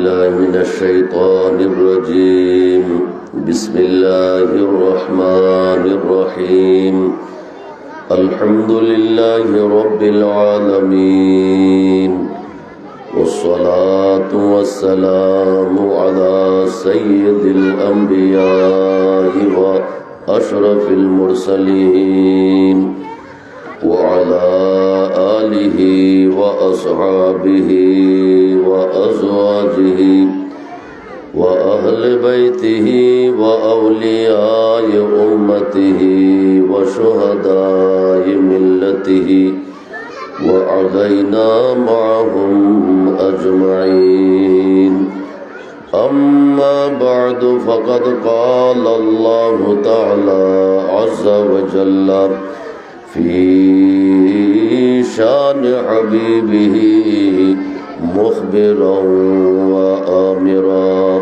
بالله من الشيطان الرجيم. بسم الله الرحمن الرحيم الحمد لله رب العالمين والصلاة والسلام على سيد الأنبياء وأشرف المرسلين وعلى آله وأصحابه بيته وأولياء أمته وشهداء ملته وعلينا معهم أجمعين أما بعد فقد قال الله تعالى عز وجل في شان حبيبه مخبرا وآمرا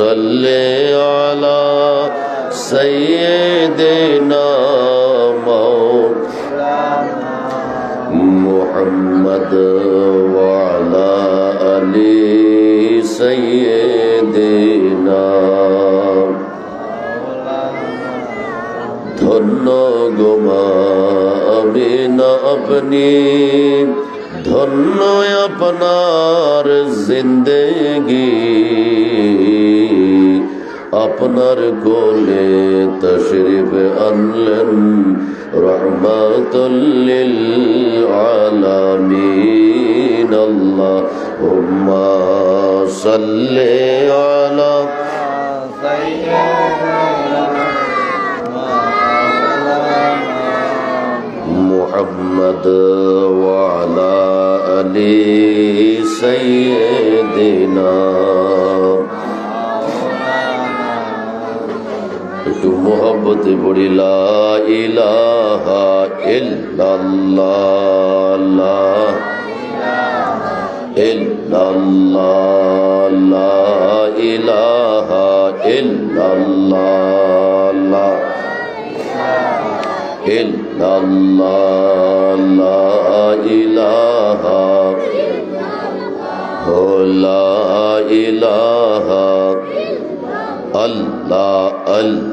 صل على سيدنا محمد وعلى آل سيدنا ধন্য গোমা আমি না আপনি ধন্য আপনার জিন্দেগি আপনার কোলে তশরিফ আনলেন রহমাতুল্লিল আলামিন আল্লাহুম্মা সাল্লি আলা محمد وعلى آل سيدنا একটু মোহব্বতে পড়ি ইলাহা আল্লাহ আল্লাহ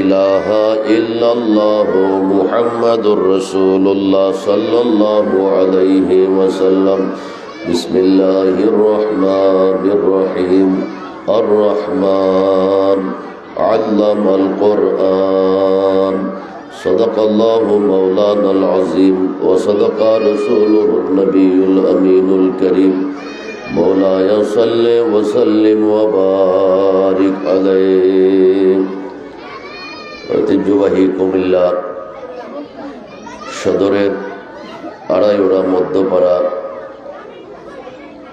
إله إلا الله محمد رسول الله صلى الله عليه وسلم. بسم الله الرحمن الرحيم. الرحمن علم القرآن. صدق الله مولانا العظيم وصدق رسوله النبي الأمين الكريم. مولاي صل وسلم وبارك عليه. ঐতিহ্যবাহী কুমিল্লা সদরের আড়াইওড়া মধ্যপাড়া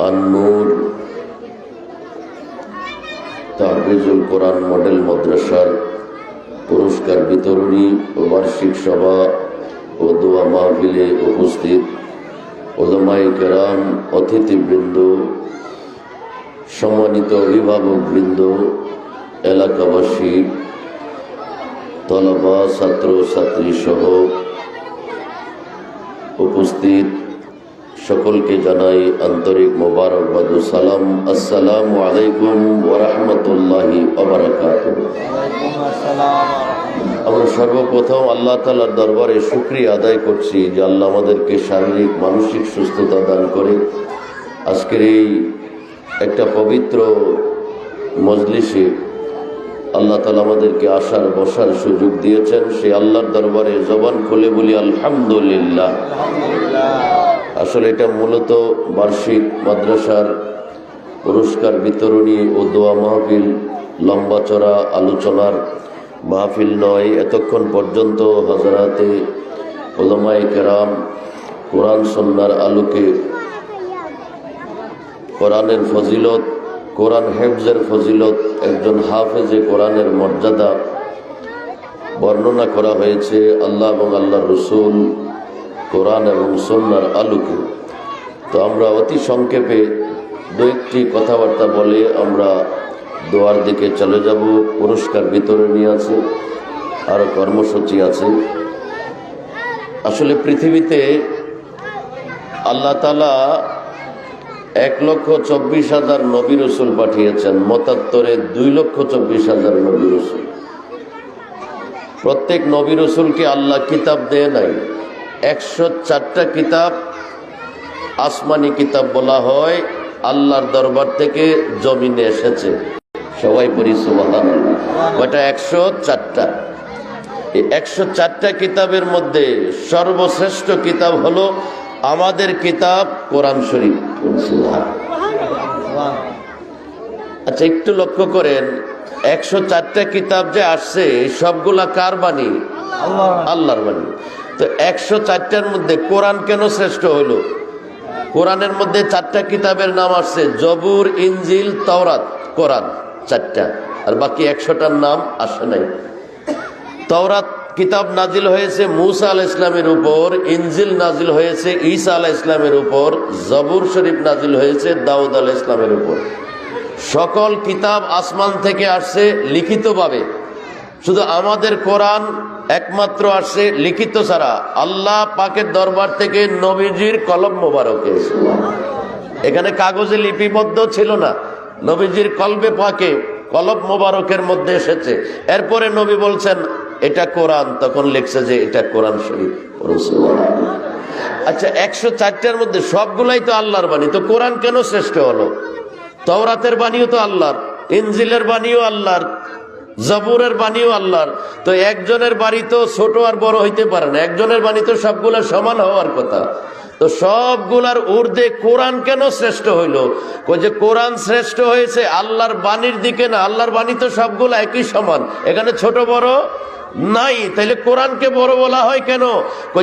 আন্নুর তাহফিজুল কোরআন মডেল মাদ্রাসার পুরস্কার বিতরণী ও বার্ষিক সভা ও দোয়া মাহফিলে উপস্থিত ওলামাই কেরাম, অতিথিবৃন্দ, সম্মানিত অভিভাবকবৃন্দ, এলাকাবাসী তলবা ছাত্র ছাত্রী সহ উপস্থিত সকলকে জানাই আন্তরিক মোবারকবাদ সালাম। আসসালামু আলাইকুম ওরহমতুল্লাহি আমরা সর্বপ্রথম আল্লাহ তালার দরবারে শুক্রিয়া আদায় করছি যে আল্লাহ আমাদেরকে শারীরিক, মানসিক সুস্থতা দান করে। আজকের এই একটা পবিত্র মজলিসে আল্লাহ তালা আমাদেরকে আসার, বসার সুযোগ দিয়েছেন। সেই আল্লাহর দরবারে জবান খুলে বলি, আলহামদুলিল্লাহ। আসলে এটা মূলত বার্ষিক মাদ্রাসার পুরস্কার বিতরণী ও দোয়া মাহফিল, লম্বা চড়া আলোচনার মাহফিল নয়। এতক্ষণ পর্যন্ত হজরাতে ওলামাই কেরাম কোরআন সন্ন্যার আলোকে কোরআনের ফজিলত কোরআন হেফজের ফজিলত একজন হাফেজে কোরআনের মর্যাদা বর্ণনা করা হয়েছে আল্লাহ এবং আল্লাহ রসুল কোরআন এবং সন্ন্যার আলোকে। তো আমরা অতি সংক্ষেপে দু একটি কথাবার্তা বলে আমরা দোয়ার দিকে চলে যাব। পুরস্কার বিতরণী আছে আরও কর্মসূচি আছে। আসলে পৃথিবীতে আল্লাহ তালা এক লক্ষ চব্বিশ হাজার নবী রসুল পাঠিয়েছেন, মতাত্তরে দুই লক্ষ চব্বিশ হাজার নবী রসুল। প্রত্যেক নবী রসুলকে আল্লাহ কিতাব দেয় নাই? একশো চারটা কিতাব আসমানি কিতাব বলা হয়, আল্লাহর দরবার থেকে জমিনে এসেছে। সবাই পড়ি ওটা একশো চারটা। একশো চারটা কিতাবের মধ্যে সর্বশ্রেষ্ঠ কিতাব হলো আমাদের কিতাব কোরআন শরীফ। আচ্ছা একটু লক্ষ্য করেন একশো চারটা কিতাব যে আসছে সবগুলা কার বাণী? আল্লাহর বাণী। তো একশো চারটার মধ্যে কোরআন কেন শ্রেষ্ঠ হইল? কোরআনের মধ্যে চারটা কিতাবের নাম আসছে জবুর ইঞ্জিল তওরাত কোরআন চারটা। আর বাকি একশোটার নাম আসে নাই। তওরাত কিতাব নাজিল হয়েছে মুসা আল ইসলামের উপর, ইনজিল নাজিল হয়েছে ঈসা আল ইসলামের উপর, জবুর শরীফ নাজিল হয়েছে দাউদ আল ইসলামের উপর। সকল কিতাব আসমান থেকে আসছে লিখিতভাবে। শুধু আমাদের কোরআন একমাত্র আসছে লিখিত ছাড়া। আল্লাহ পাকের দরবার থেকে নবীজির কলম মোবারক এখানে কাগজে লিপিবদ্ধ ছিল না। নবীজির কলবে পাকে কলব মোবারকের মধ্যে এসেছে। এরপরে নবী বলছেন, এটা কোরআন। তখন লিখছে যে, এটা কোরআন শরীফ। আচ্ছা একশো চারটার মধ্যে সবগুলাই তো আল্লাহর বাণী। তো কোরআন কেন শ্রেষ্ঠ হলো? তওরাতের বাণীও তো আল্লাহর, ইনজিলের বাণীও আল্লাহর, জবুরের বাণীও আল্লাহর। তো একজনের বাড়ি তো ছোট আর বড় হইতে পারে না। একজনের বাণী তো সবগুলো সমান হওয়ার কথা। তো সবগুলার ঊর্ধ্বে কোরআন কেন শ্রেষ্ঠ হইল? যে কোরআন শ্রেষ্ঠ হয়েছে আল্লাহর বাণীর দিকে না, আল্লাহর বাণী তো সবগুলো একই সমান। এখানে ছোট বড় নাই, তাইলে কোরআনকে বড় বলা হয় কেন?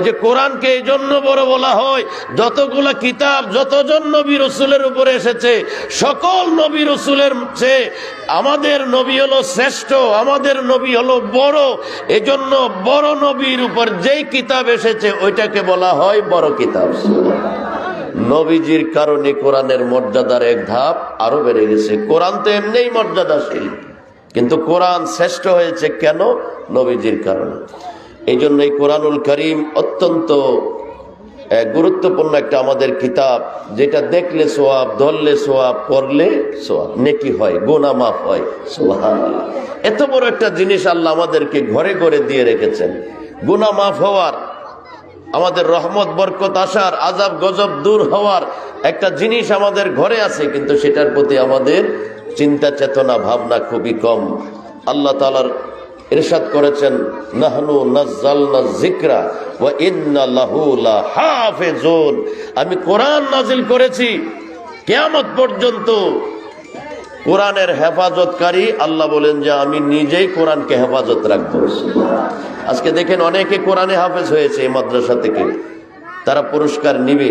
যে কোরআনকে এই জন্য বড় বলা হয়, যতগুলা কিতাব, যতজন নবী রসুলের উপরে এসেছে, সকল নবী রসুলের চেয়ে আমাদের নবী হলো শ্রেষ্ঠ, আমাদের নবী হলো বড়, এজন্য বড় নবীর উপর যেই কিতাব এসেছে, ওইটাকে বলা হয় বড় কিতাব। নবীজির কারণে কোরআনের মর্যাদার এক ধাপ আরও বেড়ে গেছে। কোরআন তো এমনিই মর্যাদাশীল। কিন্তু কোরআন শ্রেষ্ঠ হয়েছে কেন? নবীজির কারণে। এই জন্য এই কোরআনুল করিম অত্যন্ত গুরুত্বপূর্ণ একটা আমাদের কিতাব, যেটা দেখলে সোয়াব, ধরলে সোয়াব পড়লে সোয়াব। নেকি হয় গোনা মাফ হয়। সোহান এত বড় একটা জিনিস আল্লাহ আমাদেরকে ঘরে ঘরে দিয়ে রেখেছেন। গুনা মাফ হওয়ার, আমাদের রহমত, বরকত আসার আজাব গজব দূর হওয়ার একটা জিনিস আমাদের ঘরে আছে, কিন্তু সেটার প্রতি আমাদের চিন্তা চেতনা ভাবনা খুবই কম। আল্লাহ তালার ইরশাদ করেছেন, নাহনু নাজ্জালনা যিকরা ওয়া ইন্না লাহু লা লাহাফিজুন আমি কোরআন নাজিল করেছি, কিয়ামত পর্যন্ত কোরআনের হেফাজতকারী আল্লাহ বলেন যে আমি নিজেই কোরআনকে হেফাজত রাখব। আজকে দেখেন অনেকে কোরআনে হাফেজ হয়েছে এই মাদ্রাসা থেকে। তারা পুরস্কার নিবে।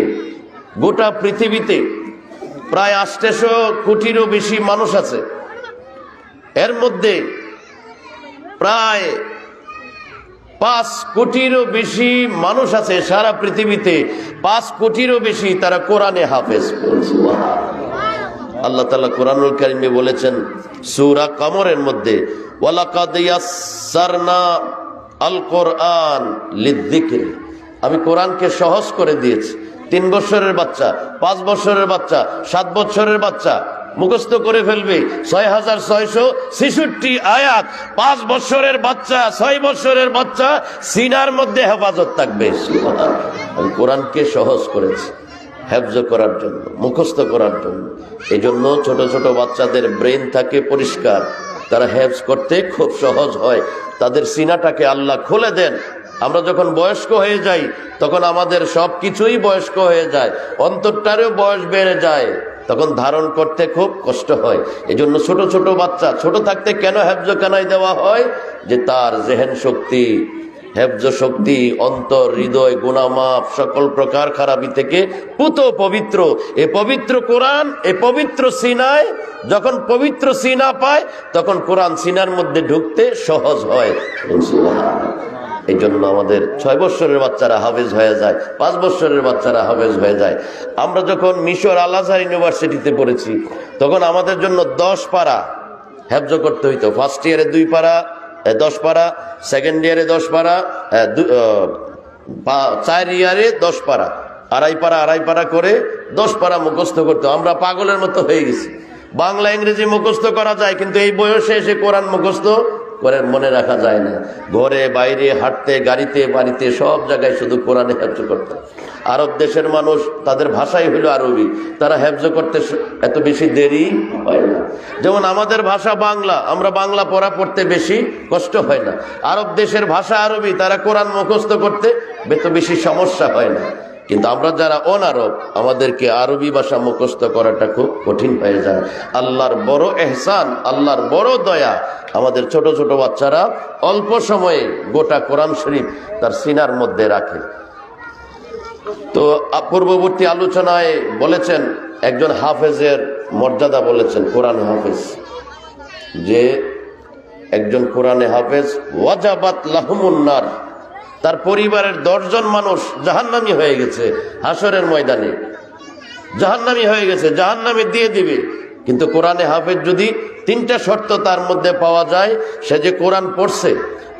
গোটা পৃথিবীতে প্রায় আষ্টেশো কোটিরও বেশি মানুষ আছে। এর মধ্যে প্রায় পাঁচ কোটিরও বেশি মানুষ আছে সারা পৃথিবীতে। পাঁচ কোটিরও বেশি তারা কোরআনে হাফেজ। আল্লাহ তালা কোরআনুল কারিমে বলেছেন, সুরা কামরের মধ্যে আল কোরআন আমি কোরআনকে সহজ করে দিয়েছি। তিন বছরের বাচ্চা, পাঁচ বছরের বাচ্চা, সাত বছরের বাচ্চা। মুখস্থ করে ফেলবে, ছয় হাজার ছয়শো ছেষট্টি আয়াত। পাঁচ বছরের বাচ্চা, ছয় বছরের বাচ্চা, সিনার মধ্যে হেফাজত থাকবে। কোরআনকে সহজ করেছি, হেফজ করার জন্য, মুখস্থ করার জন্য। এই জন্য ছোট ছোট বাচ্চাদের ব্রেন থাকে পরিষ্কার। তারা হেফজ করতে খুব সহজ হয়। তাদের সিনাটাকে আল্লাহ খুলে দেন। আমরা যখন বয়স্ক হয়ে যাই, তখন আমাদের সব কিছুই বয়স্ক হয়ে যায়, অন্তরটারও বয়স বেড়ে যায়। তখন ধারণ করতে খুব কষ্ট হয়। এই জন্য ছোট ছোট বাচ্চা, ছোট থাকতে কেন হেফজ কানাই দেওয়া হয়? যে তার জেহেন শক্তি, হেফজ শক্তি, অন্তর, হৃদয়, গুণামাপ, সকল প্রকার খারাপি থেকে পুত পবিত্র। এ পবিত্র কোরআন, এ পবিত্র সিনায়, যখন পবিত্র সিনা পায়, তখন কোরআন সিনার মধ্যে ঢুকতে সহজ হয়। এই জন্য আমাদের ছয় বৎসরের বাচ্চারা হাফেজ হয়ে যায়, পাঁচ বৎসরের বাচ্চারা হাফেজ হয়ে যায়। আমরা যখন মিশর আল আজহার ইউনিভার্সিটিতে পড়েছি, তখন আমাদের জন্য দশ পারা হেফজ করতে হইতো। ফার্স্ট ইয়ারে দুই পারা দশ পারা সেকেন্ড ইয়ারে দশ পারা চার ইয়ারে দশ পারা। আড়াই পারা আড়াই পারা করে দশ পারা মুখস্থ করতো আমরা পাগলের মতো হয়ে গেছি। বাংলা, ইংরেজি মুখস্থ করা যায়, কিন্তু এই বয়সে এসে কোরআন মুখস্থ করে মনে রাখা যায় না। ঘরে, বাইরে, হাঁটতে, গাড়িতে, বাড়িতে, সব জায়গায় শুধু কোরআনে হেফজ করতে। আরব দেশের মানুষ, তাদের ভাষাই হলো আরবি। তারা হেফজ করতে এত বেশি দেরি হয় না। যেমন আমাদের ভাষা বাংলা, আমরা বাংলা পড়া পড়তে বেশি কষ্ট হয় না। আরব দেশের ভাষা আরবি, তারা কোরআন মুখস্থ করতে এত বেশি সমস্যা হয় না। কিন্তু আমরা যারা অনারব, আমাদেরকে আরবি ভাষা মুখস্থ করাটা খুব কঠিন হয়ে যায়। আল্লাহর বড় এহসান, আল্লাহর বড় দয়া আমাদের ছোট ছোট বাচ্চারা অল্প সময়ে গোটা কোরআন শরীফ তার সিনার মধ্যে রাখে। তো পূর্ববর্তী আলোচনায় বলেছেন, একজন হাফেজের মর্যাদা বলেছেন, কোরআন হাফেজ। যে একজন কোরআনে হাফেজ, ওয়াজাবাত লাহমুন্নার তার পরিবারের দশজন মানুষ জাহান্নামি হয়ে গেছে হাসরের ময়দানে। জাহান্নামি হয়ে গেছে, জাহান্নামে দিয়ে দিবে। কিন্তু কোরআনে হাফেজ যদি তিনটা শর্ত তার মধ্যে পাওয়া যায়, সে যে কোরআন পড়ছে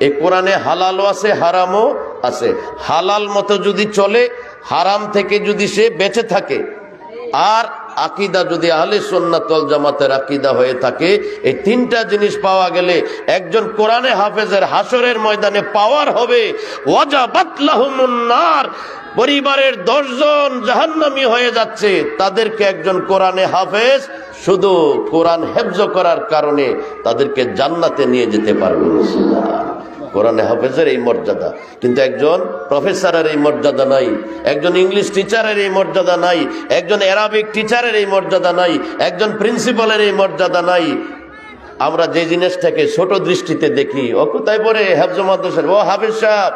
এই কোরআনে হালালও আছে, হারামও আছে। হালাল মতো যদি চলে, হারাম থেকে যদি সে বেঁচে থাকে, আর আকিদা যদি আহলে সন্ন্যাতল জামাতের আকিদা হয়ে থাকে, এই তিনটা জিনিস পাওয়া গেলে একজন কোরআনে হাফেজের হাসরের ময়দানে পাওয়ার হবে। ওয়াজাবাত লাহুমুন্নার পরিবারের দশজন জাহান্নামি হয়ে যাচ্ছে। তাদেরকে একজন কোরআনে হাফেজ শুধু কোরআন হেফজ করার কারণে তাদেরকে জান্নাতে নিয়ে যেতে পারবে কোরআনে হাফেজের এই মর্যাদা। কিন্তু একজন প্রফেসরের এই মর্যাদা নাই, একজন ইংলিশ টিচারের এই মর্যাদা নাই, একজন অ্যারাবিক টিচারের এই মর্যাদা নাই, একজন প্রিন্সিপালের এই মর্যাদা নাই। আমরা যে জিনিসটাকে ছোট দৃষ্টিতে দেখি, ও কোথায় পড়ে? হাফজ মাদ্রাসার ও হাফেজ সাহেব।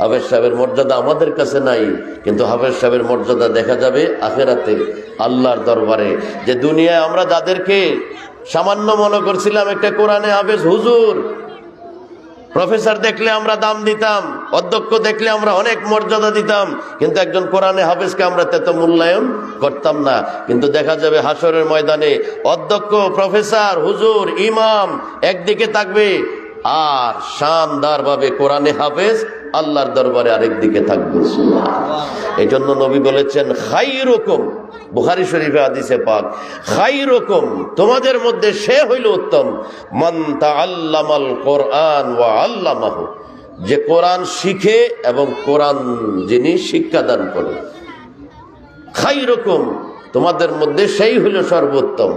হাফেজ সাহেবের মর্যাদা আমাদের কাছে নাই, কিন্তু হাফেজ সাহেবের মর্যাদা দেখা যাবে আখেরাতে, আল্লাহর দরবারে। যে দুনিয়ায় আমরা যাদেরকে সামান্য মনে করছিলাম একটা কোরআনে হাফেজ হুজুর প্রফেসর দেখলে আমরা দাম দিতাম, অধ্যক্ষ দেখলে আমরা অনেক মর্যাদা দিতাম, কিন্তু একজন কোরআনে হাফেজকে আমরা তেত মূল্যায়ন করতাম না। কিন্তু দেখা যাবে হাসরের ময়দানে অধ্যক্ষ, প্রফেসর, হুজুর, ইমাম একদিকে থাকবে আর শানদার ভাবে কোরআনে হাফেজ, আল্লাহর দরবারে আরেক দিকে থাকবে এই জন্য নবী বলেছেন খাই রকম বুখারি শরীফে আদিসে পাক খাই রকম তোমাদের মধ্যে সে হইল উত্তম মন্তা আল্লামাল কোরআন ওয়া আল্লামাহ। যে কোরআন শিখে এবং কোরআন যিনি শিক্ষাদান করে। খাই রকম তোমাদের মধ্যে সেই হইল সর্বোত্তম।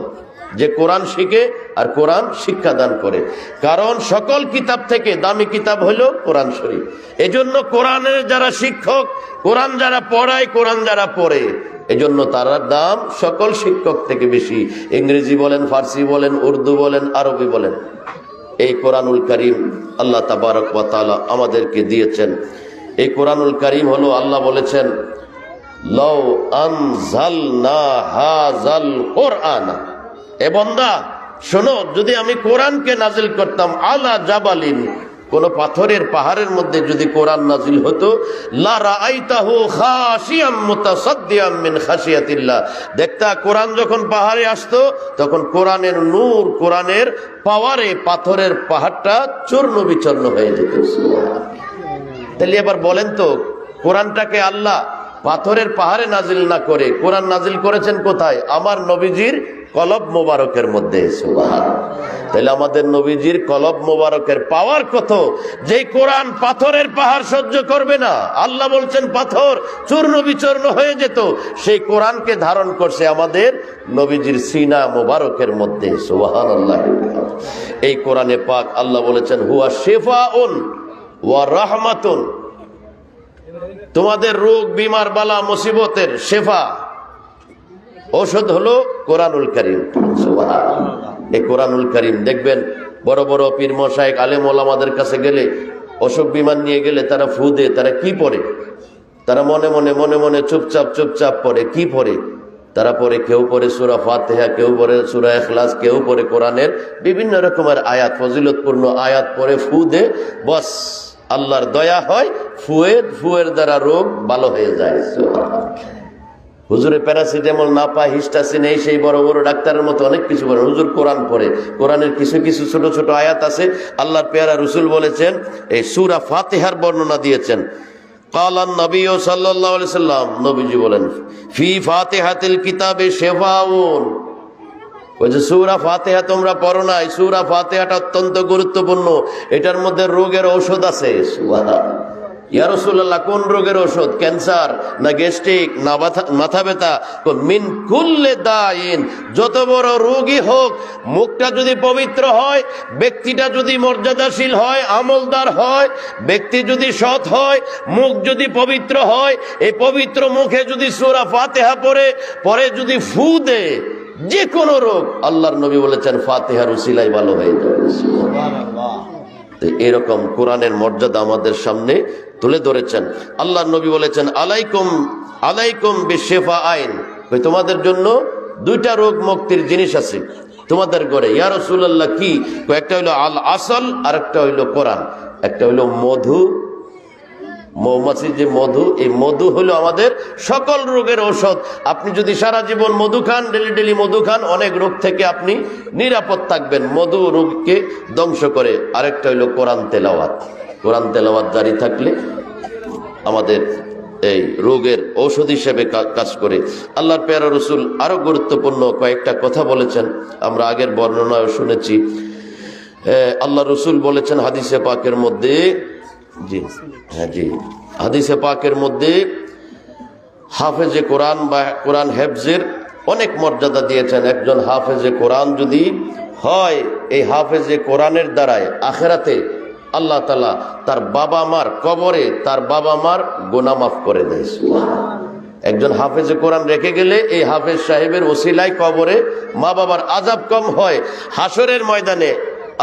যে কোরআন শিখে আর কোরআন শিক্ষাদান করে। কারণ সকল কিতাব থেকে দামি কিতাব হলো কোরআন শরীফ। এজন্য কোরআনের যারা শিক্ষক, কোরআন যারা পড়ায়, কোরআন যারা পড়ে, এজন্য তার দাম সকল শিক্ষক থেকে বেশি। ইংরেজি বলেন, ফার্সি বলেন, উর্দু বলেন, আরবি বলেন। এই কোরআনুল করিম আল্লাহ তাবারক তাআলা আমাদেরকে দিয়েছেন। এই কোরআনুল করিম হলো আল্লাহ বলেছেন লও আনজালনা হাজাল কোরআনা। এ বন্দা, শোনো, যদি আমি কোরআনকে নাজিল করতাম, আলা জাবালিন, কোন পাথরের পাহাড়ের মধ্যে যদি কোরআন নাজিল হতো দেখতা, কোরআন যখন পাহাড়ে আসতো, তখন কোরআনের নূর, কোরআনের পাওয়ারে পাথরের পাহাড়টা চূর্ণ বিচূর্ণ হয়ে যেত। তাহলে এবার বলেন তো, কোরআনটাকে আল্লাহ পাথরের পাহাড়ে নাজিল না করে, কোরআন নাজিল করেছেন কোথায়? আমার নবীজির কলব মোবারকের মধ্যে তাহলে আমাদের নবীজির কলব মোবারকের পাওয়ার কত? যে কোরআন পাথরের পাহাড় সহ্য করবে না, আল্লাহ বলছেন পাথর চূর্ণ বিচূর্ণ হয়ে যেত, সেই কোরআনকে ধারণ করছে আমাদের নবীজির সিনা মোবারকের মধ্যে সুবহান আল্লাহ এই কোরআনে পাক আল্লাহ বলেছেন, হুয়া শেফা ওয়া রাহমাতুন। তোমাদের রোগ, বিমার বালা, মুসিবতের শেফা। ঔষধ হলো কোরআনুল করিম। এই কোরআনুল করিম দেখবেন, বড় বড় পীর মশাইক আলেম ওলামাদের কাছে গেলে, অসুখ বিমান নিয়ে গেলে তারা ফু দে তারা কি পড়ে? তারা মনে মনে মনে মনে চুপচাপ চুপচাপ পড়ে, কি পড়ে? তারা পরে কেউ পরে সুরা ফাতেহা, কেউ পরে সুরা এখলাস কেউ পরে কোরআনের বিভিন্ন রকমের আয়াত, ফজিলতপূর্ণ আয়াত পরে ফু দে বস। আল্লাহর দয়া হয়, ফুয়ের ফুয়ের দ্বারা রোগ ভালো হয়ে যায়। হুজুরে প্যারাসিটামল না পায় হিস্টাসিন, এই সেই বড় বড় ডাক্তারের মতো অনেক কিছু বলে। হুজুর কোরআন পড়ে। কোরআনের কিছু কিছু ছোট ছোট আয়াত আছে। আল্লাহর পেয়ারা রসুল বলেছেন, এই সুরা ফাতেহার বর্ণনা দিয়েছেন। কালান নবী ও সাল্লাহ সাল্লাম নবীজি বলেন, ফি ফাতেহাতিল কিতাবে শেফাউন। ওই যে সুরা ফাতেহা তোমরা পড়ো না এই সুরা ফাতেহাটা অত্যন্ত গুরুত্বপূর্ণ। এটার মধ্যে রোগের ঔষধ আছে। ইয়া রাসূলুল্লাহ, কোন রোগের ওষুধ ক্যান্সার না গ্যাস্ট্রিক না মাথা- ব্যথা? মিন কুল্লে দাইন। যত বড় রোগী হোক, মুখটা যদি পবিত্র হয়, ব্যক্তিটা যদি মর্যাদাশীল হয়, আমলদার হয়, ব্যক্তি যদি সৎ হয়, মুখ যদি পবিত্র হয়, এই পবিত্র মুখে যদি সূরা ফাতেহা পরে পরে যদি ফু দেয় যে কোনো রোগ, আল্লাহর নবী বলেছেন, ফাতেহার উসিলাই ভালো হয়ে যাবে। এরকম কোরআনের মর্যাদা আমাদের সামনে তুলে ধরেছেন। আল্লাহ নবী বলেছেন, আলাইকুম আলাইকুম বিশেফা আইন। তোমাদের জন্য দুইটা রোগ মুক্তির জিনিস আছে তোমাদের ঘরে। ইয়া রসুল্লাহ কি? একটা হইল আল আসল আর একটা হইল কোরআন। একটা হইল মধু মৌমাছি যে মধু, এই মধু হলো আমাদের সকল রোগের ঔষধ। আপনি যদি সারা জীবন মধু খান, ডেলি ডেলি মধু খান, অনেক রোগ থেকে আপনি নিরাপদ থাকবেন। মধু রোগকে ধ্বংস করে। আরেকটা হইল কোরআন তেলাওয়াত। কোরআন তেলাওয়াত জারি থাকলে আমাদের এই রোগের ঔষধ হিসেবে কাজ করে। আল্লাহর পেয়ারা রসুল আরও গুরুত্বপূর্ণ কয়েকটা কথা বলেছেন। আমরা আগের বর্ণনায় শুনেছি। আল্লাহ রসুল বলেছেন হাদিসে পাকের মধ্যে হ্যাঁ জি। হাদিসে পাকের মধ্যে হাফেজে কোরআন বা কোরআন হেফজের অনেক মর্যাদা দিয়েছেন। একজন হাফেজে কোরআন যদি হয়, এই হাফেজে কোরআনের দ্বারায় আখেরাতে আল্লাহ তালা তার বাবা মার কবরে তার বাবা মার গোনা মাফ করে দেয়। একজন হাফেজে কোরআন রেখে গেলে এই হাফেজ সাহেবের ওসিলায় কবরে মা বাবার আজাব কম হয়। হাসরের ময়দানে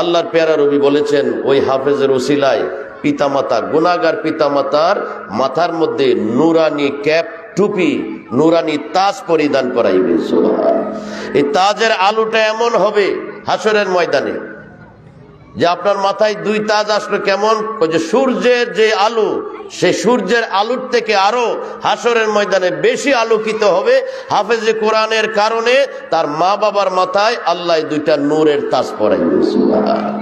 আল্লাহর পেয়ারা রবি বলেছেন, ওই হাফেজের ওসিলায় পিতামাতা, গুনাগার পিতামাতার মাথার মধ্যে নুরানি ক্যাপ টুপি, নুরানি তাজ পরিধান করাইবে। এই তাজের আলুটা এমন হবে হাসরের ময়দানে যে আপনার মাথায় দুই তাজ আসলো কেমন যে সূর্যের যে আলু, সে সূর্যের আলুর থেকে আরও হাসরের ময়দানে বেশি আলোকিত হবে হাফেজে কোরআনের কারণে তার মা বাবার মাথায় আল্লাহ দুইটা নূরের তাজ সুবহান।